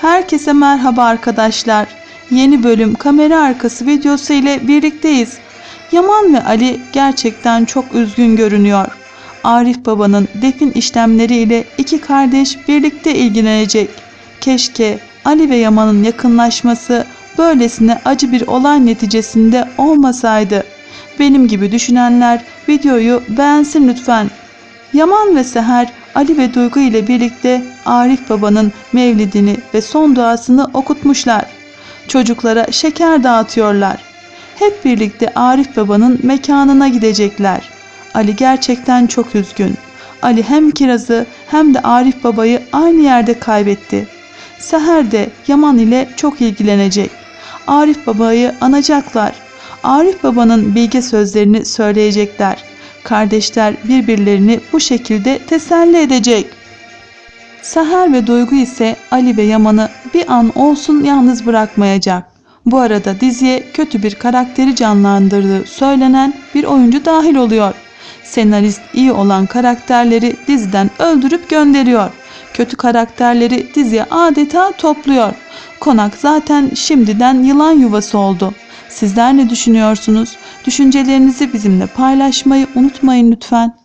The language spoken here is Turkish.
Herkese merhaba arkadaşlar. Yeni bölüm kamera arkası videosu ile birlikteyiz. Yaman ve Ali gerçekten çok üzgün görünüyor. Arif babanın defin işlemleriyle iki kardeş birlikte ilgilenecek. Keşke Ali ve Yaman'ın yakınlaşması böylesine acı bir olay neticesinde olmasaydı. Benim gibi düşünenler videoyu beğensin lütfen. Yaman ve Seher Ali ve Duygu ile birlikte Arif Baba'nın mevlidini ve son duasını okutmuşlar. Çocuklara şeker dağıtıyorlar. Hep birlikte Arif Baba'nın mekanına gidecekler. Ali gerçekten çok üzgün. Ali hem Kiraz'ı hem de Arif Baba'yı aynı yerde kaybetti. Seher de Yaman ile çok ilgilenecek. Arif Baba'yı anacaklar. Arif Baba'nın bilge sözlerini söyleyecekler. Kardeşler birbirlerini bu şekilde teselli edecek. Seher ve Duygu ise Ali ve Yaman'ı bir an olsun yalnız bırakmayacak. Bu arada diziye kötü bir karakteri canlandırdığı söylenen bir oyuncu dahil oluyor. Senarist iyi olan karakterleri diziden öldürüp gönderiyor. Kötü karakterleri diziye adeta topluyor. Konak zaten şimdiden yılan yuvası oldu. Sizler ne düşünüyorsunuz? Düşüncelerinizi bizimle paylaşmayı unutmayın lütfen.